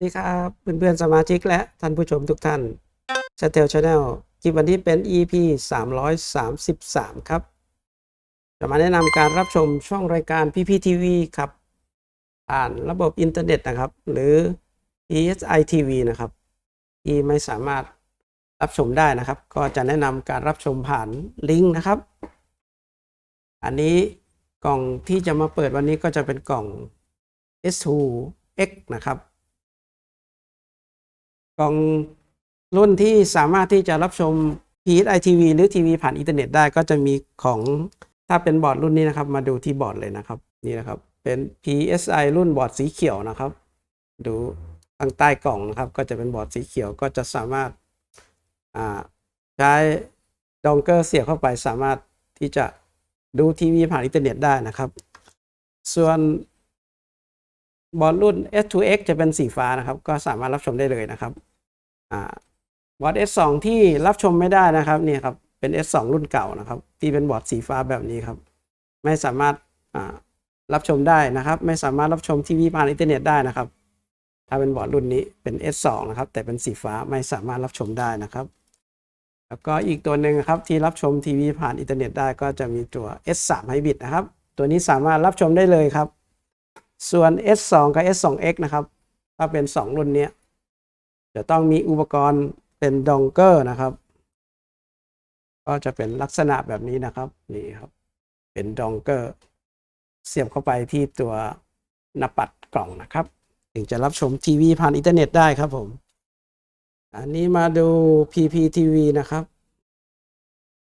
ดีครับเพื่อนๆสมาชิกและท่านผู้ชมทุกท่านชาเทลชาแนลคลิปวันนี้เป็น EP 333 ครับ จะมาแนะนำการรับชมช่องรายการ PPTV ครับ ผ่านระบบอินเทอร์เน็ตนะครับ หรือ PSI TV นะครับ ที่ไม่สามารถรับชมได้นะครับ ก็จะแนะนำการรับชมผ่านลิงก์นะครับ อันนี้กล่องที่จะมาเปิดวันนี้ก็จะเป็นกล่อง S2X นะครับ กล่องรุ่นที่สามารถที่จะรับชม PSI TV หรือทีวีผ่านอินเทอร์เน็ตได้ก็จะมีของถ้าเป็นบอร์ดรุ่นนี้นะครับ มาดูที่บอร์ดเลยนะครับ นี่นะครับ เป็น PSI รุ่นบอร์ดสีเขียวนะครับ ดูทางใต้กล่องนะครับ ก็จะเป็นบอร์ดสีเขียวก็จะสามารถาใช้ดองเกอร์เสียบเข้าไปสามารถที่จะดูทีวีผ่านอินเทอร์เน็ตได้นะครับ ส่วนบอร์ดรุ่น S2X จะเป็นสีฟ้านะครับ ก็สามารถรับชมได้เลยนะครับ บอร์ด S2 ที่รับชมไม่ได้นะครับนี่ครับเป็น S2 รุ่นเก่านะครับ ที่เป็นบอร์ดสีฟ้าแบบนี้ครับ ไม่สามารถรับชมได้นะครับ ไม่สามารถรับชมทีวีผ่านอินเทอร์เน็ตได้นะครับ ถ้าเป็นบอร์ดรุ่นนี้เป็น S2 นะครับ แต่เป็นสีฟ้าไม่สามารถรับชมได้นะครับ แล้วก็อีกตัวหนึ่งครับที่รับชมทีวีผ่านอินเทอร์เน็ตได้ก็จะมีตัว S3 Hybrid นะครับ ตัวนี้สามารถรับชมได้เลยครับ ส่วน S2 กับ S2X นะครับ ถ้าเป็น 2 รุ่นเนี้ย จะต้องมีอุปกรณ์เป็นดองเกอร์นะครับ ก็จะเป็นลักษณะแบบนี้นะครับนี่ครับ เป็นดองเกอร์ เสียบเข้าไปที่ตัวหน้าปัดกล่องนะครับถึงจะรับชมทีวีผ่านอินเทอร์เน็ตได้ครับผม อันนี้มาดู PPTV นะครับ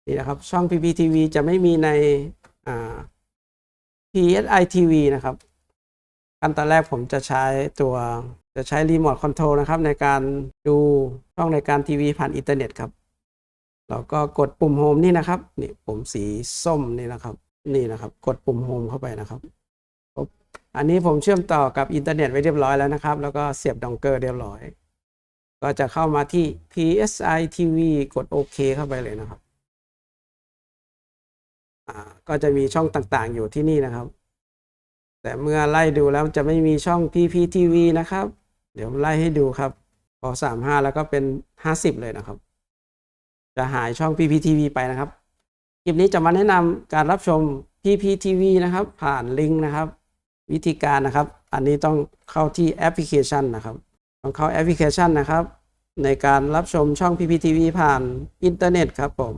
นี่นะครับช่อง PPTV จะไม่มีในอ่า PSI TV นะครับขั้นตอนแรกผมจะใช้ตัว จะใช้รีโมทคอนโทรลนะครับ ในการดูช่องในการทีวีผ่านอินเทอร์เน็ตครับแล้วก็กดปุ่มโฮมนี่นะครับนี่ปุ่มสีส้มนี่นะครับ นี่นะครับ กดปุ่มโฮมเข้าไปนะครับปุ๊บอันนี้ผมเชื่อมต่อกับอินเทอร์เน็ตไว้เรียบร้อยแล้วนะครับ แล้วก็เสียบดองเกอร์เรียบร้อย ก็จะเข้ามาที่ PSI TV กดโอเคเข้าไปเลยนะครับอ่าก็จะมีช่องต่างๆอยู่ที่นี่นะครับ แต่เมื่อไล่ดูแล้วจะไม่มีช่อง PPTV นะครับ เดี๋ยวไล่ให้ดูครับพอ35 แล้วก็เป็น 50 เลยนะครับ จะหายช่อง PPTV ไปนะครับ คลิปนี้จะมาแนะนำการรับชม PPTV นะครับ ผ่านลิงก์นะครับ วิธีการนะครับ อันนี้ต้องเข้าที่แอปพลิเคชันนะครับ ต้องเข้าแอปพลิเคชันนะครับ ในการรับชมช่อง PPTV ผ่านอินเทอร์เน็ตครับผม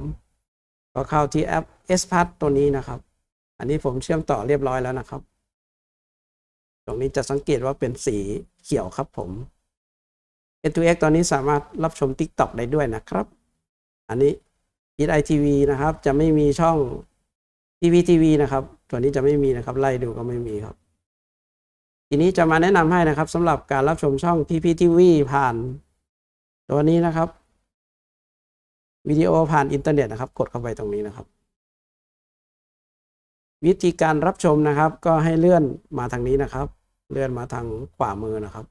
ก็เข้าที่แอป s p a s ตัวนี้นะครับ อันนี้ผมเชื่อมต่อเรียบร้อยแล้วนะครับ รงนี้จะสังเกตว่าเป็นสีเขียวครับผม S2X ตอนนี้สามารถรับชม TikTok ได้ด้วยนะครับ อันนี้ PSI TV นะครับ จะไม่มีช่อง PPTV นะครับตัวนี้จะไม่มีนะครับ ไล่ดูก็ไม่มีครับ ทีนี้จะมาแนะนำให้นะครับสำหรับการรับชมช่อง PPTV ผ่าน ตัวนี้นะครับวิดีโอผ่านอินเทอร์เน็ตนะครับ กดเข้าไปตรงนี้นะครับ วิธีการรับชมนะครับ ก็ให้เลื่อนมาทางนี้นะครับ เลื่อนมาทางขวามือนะครับ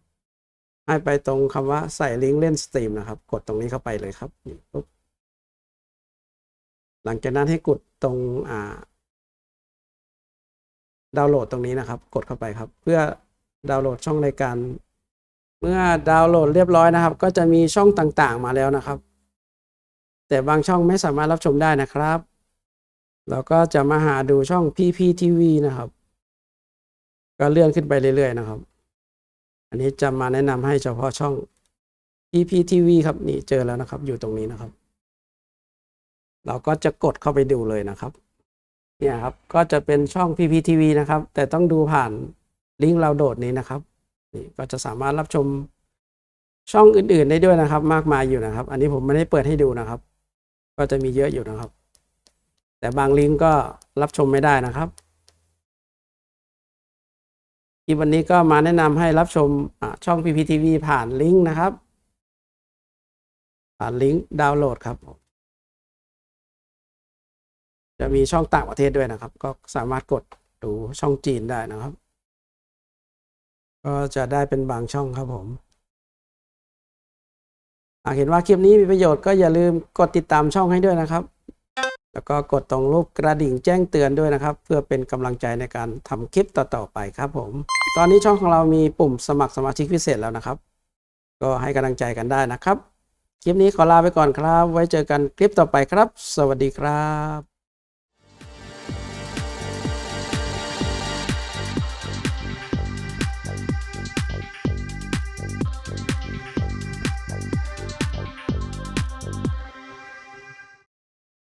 ให้ไปตรงคำว่าใส่ลิงก์เล่นสตรีมนะครับ กดตรงนี้เข้าไปเลยครับปุ๊บหลังจากนั้นให้กดตรงอ่าดาวน์โหลดตรงนี้นะครับ กดเข้าไปครับ เพื่อดาวน์โหลดช่องรายการ เมื่อดาวน์โหลดเรียบร้อยนะครับ ก็จะมีช่องต่างๆมาแล้วนะครับ แต่บางช่องไม่สามารถรับชมได้นะครับแล้วก็จะมาหาดูช่อง PPTV นะครับ ก็เลื่อนขึ้นไปเรื่อยๆนะครับ อันนี้จะมาแนะนำให้เฉพาะช่อง PPTV ครับนี่เจอแล้วนะครับ อยู่ตรงนี้นะครับ เราก็จะกดเข้าไปดูเลยนะครับเนี่ยครับก็จะเป็นช่อง PPTV นะครับ แต่ต้องดูผ่านลิงก์เราโดดนี้นะครับนี่ก็จะสามารถรับชมช่องอื่นๆได้ด้วยนะครับ มากมายอยู่นะครับ อันนี้ผมไม่ได้เปิดให้ดูนะครับ ก็จะมีเยอะอยู่นะครับ แต่บางลิงก์ก็รับชมไม่ได้นะครับ ลิปวันนี้ก็มาแนะนำให้รับชมช่อง PPTV ผ่านลิงก์นะครับ ผ่านลิงก์ดาวน์โหลดครับ จะมีช่องต่างประเทศด้วยนะครับ ก็สามารถกดดูช่องจีนได้นะครับ ก็จะได้เป็นบางช่องครับผมหากเห็นว่าคลิปนี้มีประโยชน์ก็อย่าลืมกดติดตามช่องให้ด้วยนะครับ แล้วก็กดตรงรูปกระดิ่งแจ้งเตือนด้วยนะครับ เพื่อเป็นกำลังใจในการทำคลิปต่อๆไปครับผม ตอนนี้ช่องของเรามีปุ่มสมัครสมาชิกพิเศษแล้วนะครับ ก็ให้กำลังใจกันได้นะครับ คลิปนี้ขอลาไปก่อนครับ ไว้เจอกันคลิปต่อไปครับ สวัสดีครับ